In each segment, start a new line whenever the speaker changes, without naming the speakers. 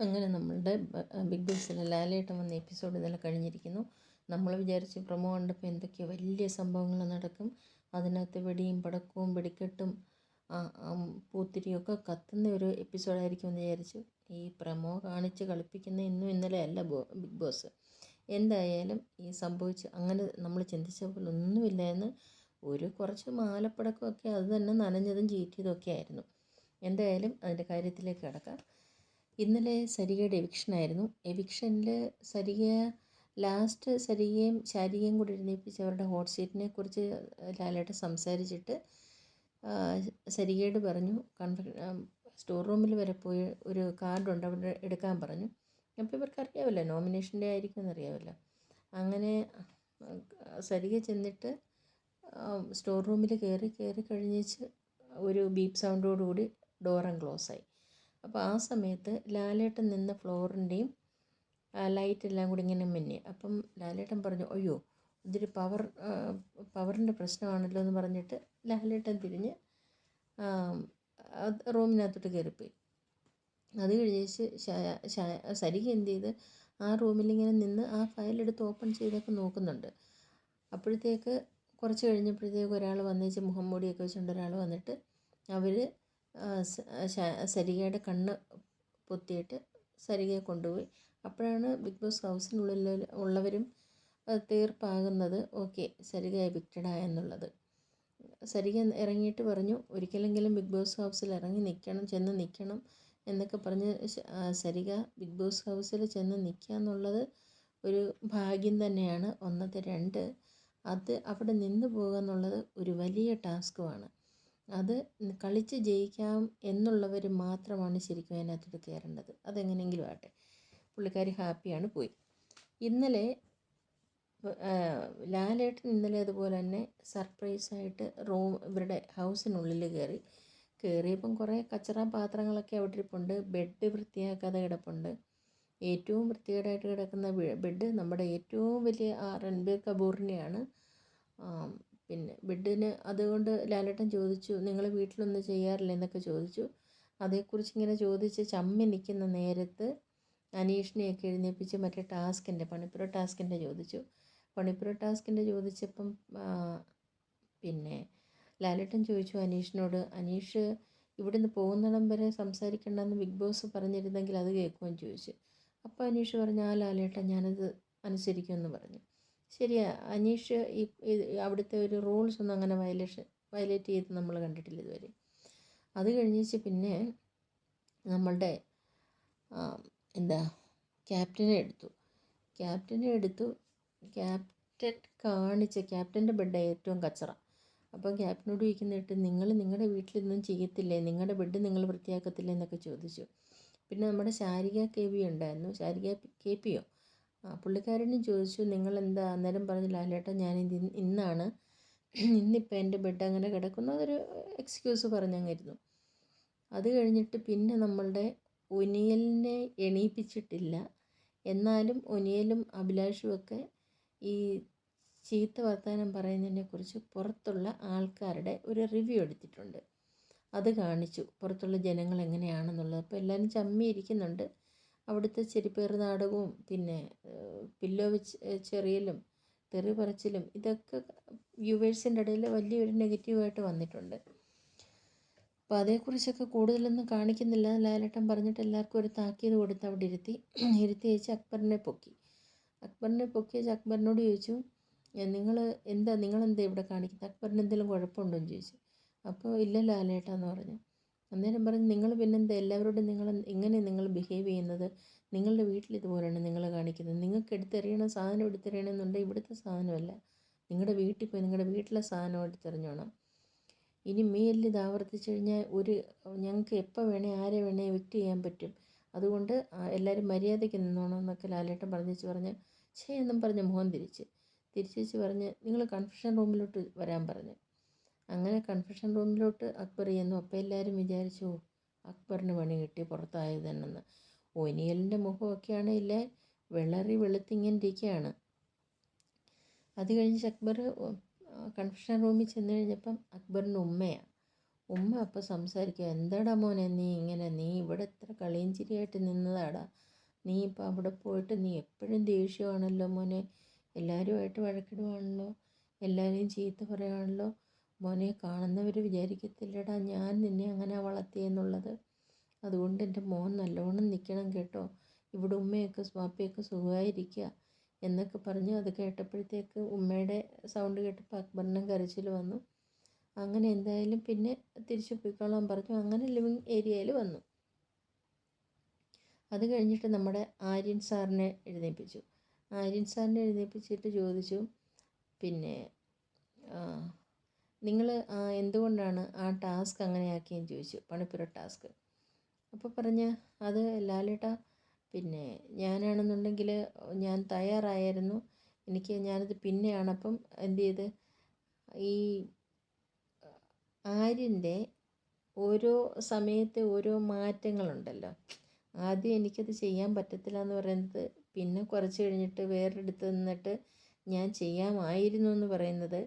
അങ്ങനെ നമ്മളുടെ ബിഗ് ബോസിലെ ലാലേട്ടൻ വന്ന എപ്പിസോഡ് ഇന്നലെ കഴിഞ്ഞിരിക്കുന്നു. നമ്മൾ വിചാരിച്ച് പ്രമോ കണ്ടപ്പോൾ എന്തൊക്കെയോ വലിയ സംഭവങ്ങൾ നടക്കും. അതിനകത്ത് വെടിയും പടക്കവും വെടിക്കെട്ടും പൂത്തിരിയൊക്കെ കത്തുന്ന ഒരു എപ്പിസോഡായിരിക്കും എന്ന് വിചാരിച്ചു. ഈ പ്രമോ കാണിച്ച് കളിപ്പിക്കുന്ന ഇന്നും ഇന്നലെ അല്ല ബിഗ് ബോസ്. എന്തായാലും ഈ സംഭവിച്ച് അങ്ങനെ നമ്മൾ ചിന്തിച്ച പോലെ ഒന്നുമില്ല എന്ന് ഒരു കുറച്ച് മാലപ്പടക്കമൊക്കെ അത് തന്നെ നനഞ്ഞതും ചീറ്റിയതും ഒക്കെ ആയിരുന്നു. എന്തായാലും അതിന്റെ കാര്യത്തിലേക്ക് കിടക്കാം. ഇന്നലെ സരികയുടെ എവിക്ഷനായിരുന്നു എവിക്ഷനിൽ സരിക ലാസ്റ്റ് സരികയും ശാരികയും കൂടി എഴുന്നേൽപ്പിച്ച് അവരുടെ ഹോട്ട് സീറ്റിനെ കുറിച്ച് ലാലേട്ട സംസാരിച്ചിട്ട് സരികയോട് പറഞ്ഞു. കൺഫ സ്റ്റോർ റൂമിൽ വരെ പോയി ഒരു കാർഡുണ്ട് അവിടെ എടുക്കാൻ പറഞ്ഞു. അപ്പോൾ ഇവർക്ക് അറിയാമല്ലോ നോമിനേഷന്റെ ആയിരിക്കും എന്നറിയാമല്ലോ അങ്ങനെ സരിക ചെന്നിട്ട് സ്റ്റോർ റൂമിൽ കയറി കയറി കഴിഞ്ഞേച്ച് ഒരു ബീപ്പ് സൗണ്ടോടുകൂടി ഡോറും ക്ലോസായി അപ്പോൾ ആ സമയത്ത് ലാലേട്ടൻ നിന്ന ഫ്ലോറിന്റെയും ലൈറ്റ് എല്ലാം കൂടി ഇങ്ങനെ മിന്നി. അപ്പം ലാലേട്ടൻ പറഞ്ഞു അയ്യോ ഇതൊരു പവർ പവറിന്റെ പ്രശ്നമാണല്ലോ എന്ന് പറഞ്ഞിട്ട് ലാലേട്ടൻ തിരിഞ്ഞ് റൂമിനകത്തോട്ട് കയറിപ്പോയി. അത് കഴിഞ്ഞേച്ച് സരിക എന്ത് ചെയ്ത് ആ റൂമിലിങ്ങനെ നിന്ന് ആ ഫയൽ എടുത്ത് ഓപ്പൺ ചെയ്തൊക്കെ നോക്കുന്നുണ്ട്. അപ്പോഴത്തേക്ക് കുറച്ച് കഴിഞ്ഞപ്പോഴത്തേക്ക് ഒരാൾ വന്നേച്ച് മുഖം മൂടിയൊക്കെ വെച്ചുകൊണ്ട് ഒരാൾ വന്നിട്ട് അവർ സരികയുടെ കണ്ണ് പൊത്തിയിട്ട് സരികയെ കൊണ്ടുപോയി. അപ്പോഴാണ് ബിഗ് ബോസ് ഹൗസിനുള്ളിൽ ഉള്ളവരും തീർപ്പാകുന്നത് ഓക്കെ സരിക എവിക്റ്റഡായെന്നുള്ളത് സരിക ഇറങ്ങിയിട്ട് പറഞ്ഞു ഒരിക്കലെങ്കിലും ബിഗ് ബോസ് ഹൗസിൽ ഇറങ്ങി നിൽക്കണം ചെന്ന് നിൽക്കണം എന്നൊക്കെ പറഞ്ഞ് സരിക ബിഗ് ബോസ് ഹൗസിൽ ചെന്ന് നിൽക്കുക എന്നുള്ളത് ഒരു ഭാഗ്യം തന്നെയാണ്. ഒന്നത്തെ രണ്ട് അത് അവിടെ നിന്ന് പോകുക എന്നുള്ളത് ഒരു വലിയ ടാസ്ക്കുമാണ് അത് കളിച്ച് ജയിക്കാം എന്നുള്ളവർ മാത്രമാണ് ശരിക്കും അതിനകത്തോട്ട് കയറേണ്ടത്. അതെങ്ങനെയെങ്കിലും ആട്ടെ പുള്ളിക്കാരി ഹാപ്പിയാണ് പോയി. ഇന്നലെ ലാലേട്ടൻ ഇന്നലെ അതുപോലെ തന്നെ സർപ്രൈസായിട്ട് റൂം ഇവരുടെ ഹൗസിനുള്ളിൽ കയറി. കയറിയപ്പം കുറേ കച്ചറ പാത്രങ്ങളൊക്കെ അവിടെ ഇരിപ്പുണ്ട് ബെഡ് വൃത്തിയാക്കാതെ കിടപ്പുണ്ട്. ഏറ്റവും വൃത്തികേടായിട്ട് കിടക്കുന്ന ബെഡ് നമ്മുടെ ഏറ്റവും വലിയ ആ രൺബീർ കപൂറിനെയാണ് പിന്നെ ബെഡിന് അതുകൊണ്ട് ലാലേട്ടൻ ചോദിച്ചു നിങ്ങൾ വീട്ടിലൊന്നും ചെയ്യാറില്ല? എന്നൊക്കെ ചോദിച്ചു. അതേക്കുറിച്ച് ഇങ്ങനെ ചോദിച്ച് ചമ്മി നിൽക്കുന്ന നേരത്ത് അനീഷിനെയൊക്കെ എഴുന്നേൽപ്പിച്ച് മറ്റേ ടാസ്കിന്റെ പണിപ്പുര ടാസ്കിന്റെ ചോദിച്ചു. പണിപ്പുര ടാസ്കിന്റെ ചോദിച്ചപ്പം പിന്നെ ലാലേട്ടൻ ചോദിച്ചു അനീഷിനോട് അനീഷ് ഇവിടുന്ന് പോകുന്നിടം വരെ സംസാരിക്കണ്ടെന്ന് ബിഗ് ബോസ് പറഞ്ഞിരുന്നെങ്കിൽ അത് കേൾക്കുമെന്ന് ചോദിച്ചു. അപ്പോൾ അനീഷ് പറഞ്ഞു ആ ലാലേട്ടൻ ഞാനത് അനുസരിക്കുമെന്ന് പറഞ്ഞു. ശരിയാ. അനീഷ് ഈ അവിടുത്തെ ഒരു റൂൾസ് ഒന്നും അങ്ങനെ വയലേഷൻ വയലേറ്റ് ചെയ്ത് നമ്മൾ കണ്ടിട്ടില്ല ഇതുവരെ. അത് കഴിഞ്ഞേച്ച് പിന്നെ നമ്മളുടെ എന്താ ക്യാപ്റ്റനെ എടുത്തു. ക്യാപ്റ്റനെ എടുത്തു. ക്യാപ്റ്റൻ കാണിച്ച ക്യാപ്റ്റന്റെ ബെഡ് ഏറ്റവും കച്ചറ. അപ്പം ക്യാപ്റ്റനോട് ചോദിക്കുന്നിട്ട് നിങ്ങൾ നിങ്ങളുടെ വീട്ടിലൊന്നും ചെയ്യത്തില്ലേ? നിങ്ങളുടെ ബെഡ് നിങ്ങൾ വൃത്തിയാക്കത്തില്ലേ? എന്നൊക്കെ ചോദിച്ചു. പിന്നെ നമ്മുടെ ശാരിക കെ വി ഉണ്ടായിരുന്നു. ശാരിക കെ പിയോ? പുള്ളിക്കാരനും ചോദിച്ചു നിങ്ങൾ എന്താ അന്നേരം പറഞ്ഞു ലാലേട്ടാ ഞാൻ ഇന്നാണ്. ഇന്നിപ്പോൾ എന്റെ ബെഡ് അങ്ങനെ കിടക്കുന്നു. അതൊരു എക്സ്ക്യൂസ് പറഞ്ഞങ്ങിരുന്നു അത് കഴിഞ്ഞിട്ട് പിന്നെ നമ്മളുടെ ഒനിയലിനെ എണീപ്പിച്ചിട്ടില്ല. എന്നാലും ഒനിയലും അഭിലാഷും ഒക്കെ ഈ ചീത്ത വർത്തമാനം പറയുന്നതിനെക്കുറിച്ച് പുറത്തുള്ള ആൾക്കാരുടെ ഒരു റിവ്യൂ എടുത്തിട്ടുണ്ട്. അത് കാണിച്ചു. പുറത്തുള്ള ജനങ്ങൾ എങ്ങനെയാണെന്നുള്ളത്. അപ്പോൾ എല്ലാവരും ചമ്മിയിരിക്കുന്നുണ്ട്. അവിടുത്തെ ചെരിപ്പേറ് നാടകവും പിന്നെ പില്ലോ വെച്ച് ചെറിയലും തെറി പറച്ചിലും ഇതൊക്കെ വ്യൂവേഴ്സിന്റെ ഇടയിൽ വലിയൊരു നെഗറ്റീവായിട്ട് വന്നിട്ടുണ്ട്. അപ്പോൾ അതേക്കുറിച്ചൊക്കെ കൂടുതലൊന്നും കാണിക്കുന്നില്ല ലാലേട്ടൻ പറഞ്ഞിട്ട് എല്ലാവർക്കും ഒരു താക്കീത് കൊടുത്ത് അവിടെ ഇരുത്തി ഇരുത്തി വെച്ച് അക്ബറിനെ പൊക്കി. അക്ബറിനെ പൊക്കി വെച്ച് അക്ബറിനോട് ചോദിച്ചു നിങ്ങൾ എന്താ നിങ്ങളെന്താ ഇവിടെ കാണിക്കുന്നത് അക്ബറിന് എന്തെങ്കിലും കുഴപ്പമുണ്ടോ? എന്ന് ചോദിച്ചു. അപ്പോൾ ഇല്ല ലാലേട്ടാന്ന് പറഞ്ഞു. അന്നേരം പറഞ്ഞു നിങ്ങൾ പിന്നെന്താ? എല്ലാവരോടും നിങ്ങൾ ഇങ്ങനെ നിങ്ങൾ ബിഹേവ് ചെയ്യുന്നത്? നിങ്ങളുടെ വീട്ടിൽ ഇതുപോലെയാണ് നിങ്ങൾ കാണിക്കുന്നത്. നിങ്ങൾക്ക് എടുത്തെറിയണ സാധനം എടുത്തെറിയണമെന്നുണ്ടെങ്കിൽ ഇവിടുത്തെ സാധനമല്ല. നിങ്ങളുടെ വീട്ടിൽ പോയി നിങ്ങളുടെ വീട്ടിലെ സാധനം എടുത്തെറിഞ്ഞോണം. ഇനി മേലിൽ ഇത് ആവർത്തിച്ചു കഴിഞ്ഞാൽ ഒരു ഞങ്ങൾക്ക് എപ്പോൾ വേണേൽ ആരെ വേണേൽ എവിക്റ്റ് ചെയ്യാൻ പറ്റും. അതുകൊണ്ട് എല്ലാവരും മര്യാദയ്ക്ക് നിന്നോണം എന്നൊക്കെ ലാലേട്ടൻ പറഞ്ഞേച്ച് പറഞ്ഞ് ഛേ എന്നും പറഞ്ഞ് മുഖം തിരിച്ച്. തിരിച്ചു പറഞ്ഞ് നിങ്ങൾ കൺഫ്യൂഷൻ റൂമിലോട്ട് വരാൻ പറഞ്ഞു. അങ്ങനെ കൺഫെഷൻ റൂമിലോട്ട് അക്ബർ ചെന്നു. അപ്പോൾ എല്ലാവരും വിചാരിച്ചു അക്ബറിന് പണി കിട്ടി പുറത്തായത് തന്നെന്ന്. ഒനിയലിന്റെ മുഖമൊക്കെയാണ് ഇല്ലേ? വിളറി വെളുത്തിങ്ങനെ ഇരിക്കുകയാണ് അത് കഴിഞ്ഞ് അക്ബർ കൺഫെഷൻ റൂമിൽ ചെന്ന് കഴിഞ്ഞപ്പം അക്ബറിന്റെ ഉമ്മയാണ് ഉമ്മ അപ്പോൾ സംസാരിക്കുക എന്താടാ മോനെ നീ ഇങ്ങനെ? നീ ഇവിടെ എത്ര കളിയും ചിരിയായിട്ട് നിന്നതാടാ. നീ ഇപ്പോൾ അവിടെ പോയിട്ട് നീ എപ്പോഴും ദേഷ്യമാണല്ലോ മോനെ. എല്ലാവരുമായിട്ട് വഴക്കിടുവാണല്ലോ. എല്ലാവരെയും ചീത്ത പറയുവാണല്ലോ. മോനെ കാണുന്നവർ വിചാരിക്കത്തില്ലടാ ഞാൻ നിന്നെ അങ്ങനെ വളർത്തിയെന്നുള്ളത് അതുകൊണ്ട് എന്റെ മോൻ നല്ലോണം നിൽക്കണം കേട്ടോ. ഇവിടെ ഉമ്മയൊക്കെ സ്വാപ്പയൊക്കെ സുഖമായിരിക്കുക എന്നൊക്കെ പറഞ്ഞു അത് കേട്ടപ്പോഴത്തേക്ക് ഉമ്മയുടെ സൗണ്ട് കേട്ടപ്പോൾ അക്ബറിനും കരച്ചിൽ വന്നു. അങ്ങനെ എന്തായാലും പിന്നെ തിരിച്ചു പോയിക്കോളാൻ പറഞ്ഞു. അങ്ങനെ ലിവിങ് ഏരിയയിൽ വന്നു. അത് കഴിഞ്ഞിട്ട് നമ്മുടെ ആര്യൻ സാറിനെ എഴുന്നേൽപ്പിച്ചു ആര്യൻ സാറിനെ എഴുന്നേൽപ്പിച്ചിട്ട് ചോദിച്ചു പിന്നെ നിങ്ങൾ എന്തുകൊണ്ടാണ് ആ ടാസ്ക് അങ്ങനെ ആക്കിയെന്ന് ചോദിച്ചു. പണിപ്പുര ടാസ്ക്. അപ്പോൾ പറഞ്ഞ അത് ലാലേട്ടാ പിന്നെ ഞാനാണെന്നുണ്ടെങ്കിൽ ഞാൻ തയ്യാറായിരുന്നു. എനിക്ക് ഞാനത് പിന്നെയാണ്. അപ്പം എന്ത് ചെയ്ത് ഈ ആര്യന്റെ ഓരോ സമയത്തെ ഓരോ മാറ്റങ്ങളുണ്ടല്ലോ. ആദ്യം എനിക്കത് ചെയ്യാൻ പറ്റത്തില്ല എന്ന് പറയുന്നത് പിന്നെ കുറച്ച് കഴിഞ്ഞിട്ട് വേറെ അടുത്ത് നിന്നിട്ട് ഞാൻ ചെയ്യാമായിരുന്നു എന്ന് പറയുന്നത്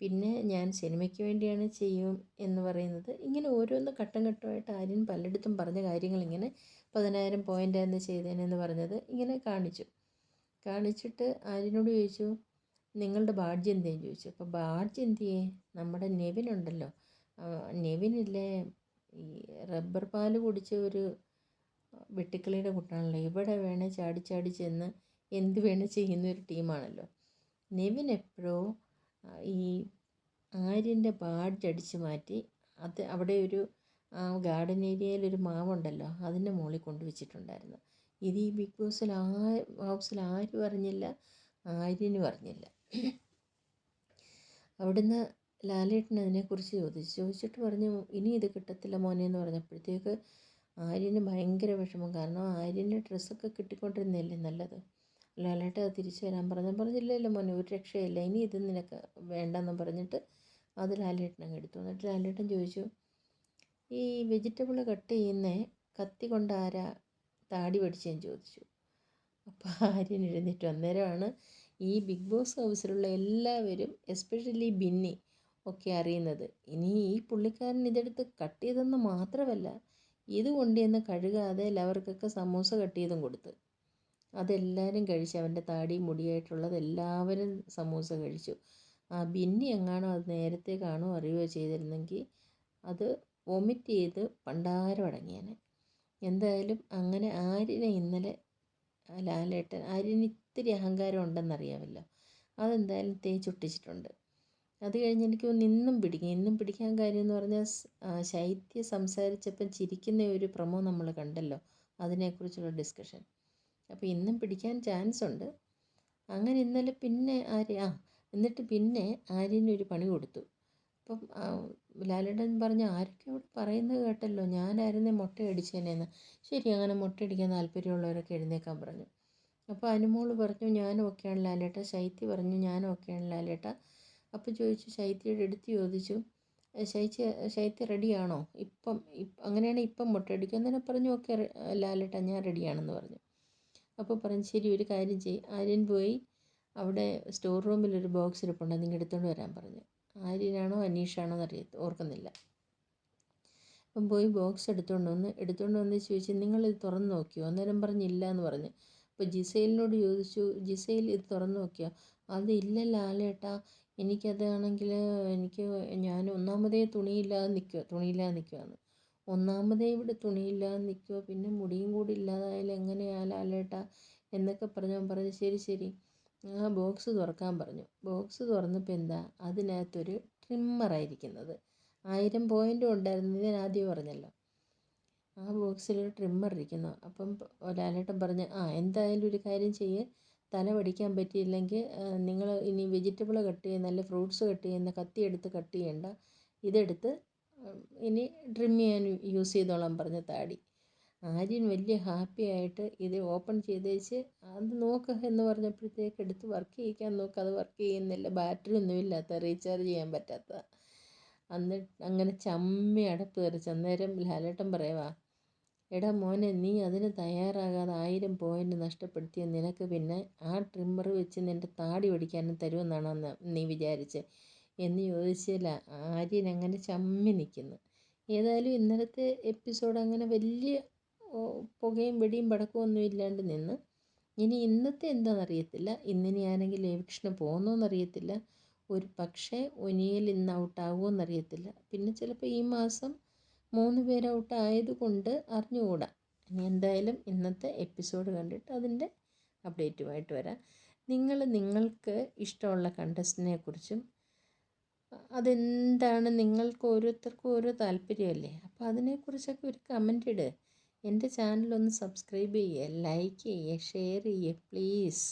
പിന്നെ ഞാൻ സിനിമയ്ക്ക് വേണ്ടിയാണ് ചെയ്യും എന്ന് പറയുന്നത്. ഇങ്ങനെ ഓരോന്ന് ഘട്ടം ഘട്ടമായിട്ട് ആര്യൻ പലയിടത്തും പറഞ്ഞ കാര്യങ്ങൾ ഇങ്ങനെ പതിനായിരം പോയിന്റായിരുന്നു ചെയ്തേനെന്ന് പറഞ്ഞത് ഇങ്ങനെ കാണിച്ചു. കാണിച്ചിട്ട് ആര്യനോട് ചോദിച്ചു നിങ്ങളുടെ ബാഡ്ജ് എന്തേന്ന് ചോദിച്ചു. അപ്പോൾ ബാഡ്ജ് എന്തിയേ? നമ്മുടെ നെവിനുണ്ടല്ലോ നെവിനില്ലേ ഈ റബ്ബർ പാൽ കുടിച്ച ഒരു വെട്ടിക്കിളിയുടെ കുട്ടാണല്ലോ ഇവിടെ വേണേ ചാടി ചാടി ചെന്ന് എന്ത് വേണേ ചെയ്യുന്ന ഒരു ടീമാണല്ലോ നെവിൻ എപ്പോഴോ ഈ ആര്യന്റെ ബാഡ്ജ് അടിച്ചു മാറ്റി അത് അവിടെ ഒരു ഗാർഡൻ ഏരിയയിൽ ഒരു മാവുണ്ടല്ലോ അതിന്റെ മുകളിൽ കൊണ്ടുവച്ചിട്ടുണ്ടായിരുന്നു ഇത് ഈ ബിഗ് ബോസിൽ ആ ഹൗസിൽ ആരും അറിഞ്ഞില്ല ആര്യനും അറിഞ്ഞില്ല. അവിടുന്ന് ലാലേട്ടൻ അതിനെക്കുറിച്ച് ചോദിച്ചു. ചോദിച്ചിട്ട് പറഞ്ഞു ഇനി ഇത് കിട്ടത്തില്ല മോനെ എന്ന് പറഞ്ഞപ്പോഴത്തേക്ക് ആര്യന് ഭയങ്കര വിഷമം. കാരണം ആര്യന്റെ ഡ്രസ്സൊക്കെ കിട്ടിക്കൊണ്ടിരുന്നില്ലേ നല്ലത്? ലാലേട്ടൻ അത് തിരിച്ചു വരാൻ പറഞ്ഞു പറഞ്ഞില്ലല്ലോ മോനെ ഒരു രക്ഷയില്ല. ഇനി ഇത് നിനക്ക് വേണ്ടെന്ന് പറഞ്ഞിട്ട് അത് ലാലേട്ടൻ അങ്ങ് എടുത്തു. എന്നിട്ട് ലാലേട്ടൻ ചോദിച്ചു ഈ വെജിറ്റബിൾ കട്ട് ചെയ്യുന്ന കത്തി കൊണ്ട് ആരാ താടി പഠിച്ചതെന്ന് ചോദിച്ചു. അപ്പോൾ ആര്യൻ എഴുന്നേറ്റ്. അന്നേരമാണ് ഈ ബിഗ് ബോസ് ഹൗസിലുള്ള എല്ലാവരും എസ്പെഷ്യലി ബിന്നി ഒക്കെ അറിയുന്നത്. ഇനി ഈ പുള്ളിക്കാരൻ ഇതെടുത്ത് കട്ട് ചെയ്തെന്ന് മാത്രമല്ല ഇത് കൊണ്ടുവന്ന് കഴുകാതെ എല്ലാവർക്കൊക്കെ സമൂസ കട്ട് ചെയ്തും കൊടുത്ത്. അതെല്ലാവരും കഴിച്ചു. അവന്റെ താടി മുടിയായിട്ടുള്ളത് എല്ലാവരും സമൂസ കഴിച്ചു. ആ ബിന്നി എങ്ങാണോ അത് നേരത്തെ കാണോ അറിയുകയോ ചെയ്തിരുന്നെങ്കിൽ അത് വൊമിറ്റ് ചെയ്ത് പണ്ടാരം അടങ്ങിയാണ് എന്തായാലും അങ്ങനെ ആര്യനെ ഇന്നലെ ലാലേട്ടൻ ആര്യന് ഇത്തിരി അഹങ്കാരം ഉണ്ടെന്നറിയാമല്ലോ. അതെന്തായാലും തേച്ചൊട്ടിച്ചിട്ടുണ്ട് അത് കഴിഞ്ഞ് എനിക്ക് ഇന്നും പിടിക്കും. ഇന്നും പിടിക്കാൻ കാര്യം എന്ന് പറഞ്ഞാൽ ശൈത്യ സംസാരിച്ചപ്പം ചിരിക്കുന്ന ഒരു പ്രമോ നമ്മൾ കണ്ടല്ലോ. അതിനെക്കുറിച്ചുള്ള ഡിസ്കഷൻ അപ്പോൾ ഇന്നും പിടിക്കാൻ ചാൻസ് ഉണ്ട്. അങ്ങനെ ഇന്നലെ പിന്നെ ആര്യ ആ എന്നിട്ട് പിന്നെ ഒരു പണി കൊടുത്തു. അപ്പം ലാലേട്ടൻ പറഞ്ഞു ആരൊക്കെ അവിടെ പറയുന്നത് കേട്ടല്ലോ. ഞാനായിരുന്നേ മുട്ട അടിച്ചേനേന്ന്. ശരി അങ്ങനെ മുട്ട അടിക്കാൻ താല്പര്യമുള്ളവരൊക്കെ എഴുന്നേക്കാൻ പറഞ്ഞു. അപ്പോൾ അനുമോൾ പറഞ്ഞു ഞാനും ഒക്കെയാണ് ലാലേട്ട. ശൈത്യ പറഞ്ഞു ഞാനും ഒക്കെയാണ് ലാലേട്ട. അപ്പോൾ ചോദിച്ചു ശൈത്യയുടെ അടുത്ത് ചോദിച്ചു ശൈത്യ ശൈത്യ റെഡിയാണോ? ഇപ്പം അങ്ങനെയാണെങ്കിൽ ഇപ്പം മുട്ടയടിക്കും അന്നേരം പറഞ്ഞു ഓക്കെ ലാലേട്ട ഞാൻ റെഡിയാണെന്ന് പറഞ്ഞു. അപ്പോൾ പറഞ്ഞു ശരി ഒരു കാര്യം ചെയ്യും. ആര്യൻ പോയി അവിടെ സ്റ്റോർ റൂമിൽ ഒരു ബോക്സ് ഇരിപ്പുണ്ട് നിങ്ങൾ എടുത്തുകൊണ്ട് വരാൻ പറഞ്ഞു. ആര്യനാണോ അനീഷാണോ എന്നറിയ ഓർക്കുന്നില്ല. അപ്പം പോയി ബോക്സ് എടുത്തുകൊണ്ട് വന്ന് എടുത്തുകൊണ്ട് വന്ന് ചോദിച്ചു നിങ്ങളിത് തുറന്ന് നോക്കിയോ? അന്നേരം പറഞ്ഞില്ല എന്ന് പറഞ്ഞു. അപ്പോൾ ജിസൈലിനോട് ചോദിച്ചു ജിസൈൽ ഇത് തുറന്ന് നോക്കിയോ? അത് ഇല്ല ലാലേട്ടാ എനിക്കതാണെങ്കിൽ എനിക്ക് ഞാൻ ഒന്നാമതേ തുണിയില്ലാതെ നിൽക്കുക തുണിയില്ലാതെ നിൽക്കുകയാണ് ഒന്നാമതേ ഇവിടെ തുണിയില്ലാതെ നിൽക്കുക പിന്നെ മുടിയും കൂടി ഇല്ലാതായാലും എങ്ങനെയാ ലാലേട്ടാ എന്നൊക്കെ അവൻ പറഞ്ഞു ശരി ശരി. ആ ബോക്സ് തുറക്കാൻ പറഞ്ഞു. ബോക്സ് തുറന്നപ്പോൾ എന്താ? അതിനകത്തൊരു ട്രിമ്മറായിരിക്കുന്നത് ആയിരം പോയിന്റ് ഉണ്ടായിരുന്നു. ഞാൻ ആദ്യം പറഞ്ഞല്ലോ. ആ ബോക്സിലൊരു ട്രിമ്മർ ഇരിക്കുന്നു. അപ്പം ലാലേട്ടൻ പറഞ്ഞു ആ എന്തായാലും ഒരു കാര്യം ചെയ്യ്. തല പഠിക്കാൻ പറ്റിയില്ലെങ്കിൽ നിങ്ങൾ ഇനി വെജിറ്റബിൾ കട്ട് ചെയ്യുന്ന അല്ലെ ഫ്രൂട്ട്സ് കട്ട് ചെയ്യുന്ന കത്തി എടുത്ത് കട്ട് ചെയ്യണ്ട. ഇതെടുത്ത് ഇനി ട്രിം ചെയ്യാൻ യൂസ് ചെയ്തോളാം പറഞ്ഞ താടി. ആര്യൻ വലിയ ഹാപ്പി ആയിട്ട് ഇത് ഓപ്പൺ ചെയ്തേച്ച് അത് നോക്ക് എന്ന് പറഞ്ഞപ്പോഴത്തേക്ക് എടുത്ത് വർക്ക് ചെയ്യിക്കാൻ നോക്ക്. അത് വർക്ക് ചെയ്യുന്നില്ല. ബാറ്ററി ഒന്നുമില്ലാത്ത റീചാർജ് ചെയ്യാൻ പറ്റാത്ത. അന്ന് അങ്ങനെ ചമ്മി അടപ്പ് തെറിച്ച് അന്നേരം ലാലേട്ടൻ പറയുവാ എടാ മോനെ നീ അതിന് തയ്യാറാകാതെ ആയിരം പോയിന്റ് നഷ്ടപ്പെടുത്തിയ നിനക്ക് പിന്നെ ആ ട്രിമ്മർ വെച്ച് നിന്റെ താടി പിടിക്കാനും തരുമെന്നാണോ നീ വിചാരിച്ചത് എന്ന് ചോദിച്ചാൽ ആര്യൻ അങ്ങനെ ചമ്മി നിൽക്കുന്നു ഏതായാലും ഇന്നലത്തെ എപ്പിസോഡ് അങ്ങനെ വലിയ പുകയും വെടിയും പടക്കവും ഒന്നും ഇല്ലാണ്ട് നിന്ന്. ഇനി ഇന്നത്തെ എന്താണെന്നറിയത്തില്ല. ഇന്നിനി ആരെങ്കിലും എവിക്ഷന് പോകുന്നോന്നറിയത്തില്ല. ഒരു പക്ഷേ ഒനിയൽ ഇന്ന് ഔട്ടാകുമോ എന്നറിയത്തില്ല പിന്നെ ചിലപ്പോൾ ഈ മാസം മൂന്ന് പേര് ഔട്ട് ആയതുകൊണ്ട് അറിഞ്ഞുകൂടാ. ഇനി എന്തായാലും ഇന്നത്തെ എപ്പിസോഡ് കണ്ടിട്ട് അതിന്റെ അപ്ഡേറ്റുമായിട്ട് വരാം. നിങ്ങൾ നിങ്ങൾക്ക് ഇഷ്ടമുള്ള കണ്ടസ്റ്റിനെ കുറിച്ചും അതെന്താണ്? നിങ്ങൾക്ക് ഓരോരുത്തർക്കും ഓരോ താല്പര്യമല്ലേ? അപ്പോൾ അതിനെക്കുറിച്ചൊക്കെ ഒരു കമന്റ് ഇട്. എന്റെ ചാനലൊന്ന് സബ്സ്ക്രൈബ് ചെയ്യുക ലൈക്ക് ചെയ്യുക ഷെയർ ചെയ്യുക പ്ലീസ്